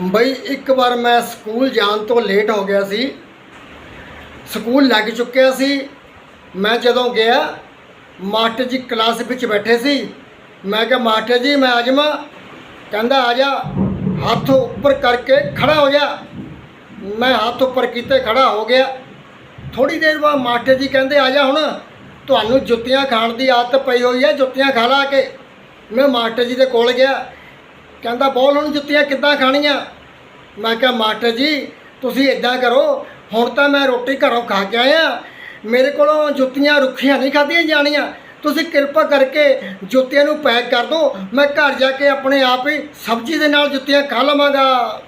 ਬਈ ਇੱਕ ਵਾਰ ਮੈਂ ਸਕੂਲ ਜਾਣ ਤੋਂ ਲੇਟ ਹੋ ਗਿਆ ਸੀ। ਸਕੂਲ ਲੱਗ ਚੁੱਕਿਆ ਸੀ। ਮੈਂ ਜਦੋਂ ਗਿਆ, ਮਾਸਟਰ ਜੀ ਕਲਾਸ ਵਿੱਚ ਬੈਠੇ ਸੀ। ਮੈਂ ਕਿਹਾ, ਮਾਸਟਰ ਜੀ, ਮੈਂ ਆ ਜਾਵਾਂ ਕਹਿੰਦਾ, ਆ ਜਾ। ਹੱਥ ਉੱਪਰ ਕਰਕੇ ਖੜਾ ਹੋ ਜਾ ਮੈਂ ਹੱਥ ਉੱਪਰ ਕੀਤੇ ਖੜਾ ਹੋ ਗਿਆ। ਥੋੜੀ ਦੇਰ ਬਾਅਦ ਮਾਸਟਰ ਜੀ ਕਹਿੰਦੇ, ਆ ਜਾ ਹੁਣ। ਤੁਹਾਨੂੰ ਜੁੱਤੀਆਂ ਖਾਣ ਦੀ ਆਦਤ ਪਈ ਹੋਈ ਹੈ, ਜੁੱਤੀਆਂ ਖਾ ਲਾ ਕੇ। ਮੈਂ ਮਾਸਟਰ ਜੀ ਦੇ ਕੋਲ ਗਿਆ। ਕਹਿੰਦਾ, ਬੋਲ ਹੁਣ ਜੁੱਤੀਆਂ ਕਿੱਦਾਂ ਖਾਣੀਆਂ? ਮੈਂ ਕਿਹਾ, ਮਾਸਟਰ ਜੀ, ਤੁਸੀਂ ਇਦਾਂ ਕਰੋ, ਹੁਣ ਤਾਂ ਮੈਂ ਰੋਟੀ ਘਰੋਂ ਖਾ ਕੇ ਆਇਆ। ਮੇਰੇ ਕੋਲੋਂ ਜੁੱਤੀਆਂ ਰੁੱਖੀਆਂ ਨਹੀਂ ਖਾਧੀਆਂ ਜਾਣੀਆਂ। ਤੁਸੀਂ ਕਿਰਪਾ ਕਰਕੇ ਜੁੱਤੀਆਂ ਨੂੰ ਪੈਕ ਕਰ ਦਿਓ। ਮੈਂ ਘਰ ਜਾ ਕੇ ਆਪਣੇ ਆਪ ਹੀ ਸਬਜ਼ੀ ਦੇ ਨਾਲ ਜੁੱਤੀਆਂ ਖਾ ਲਵਾਂਗਾ।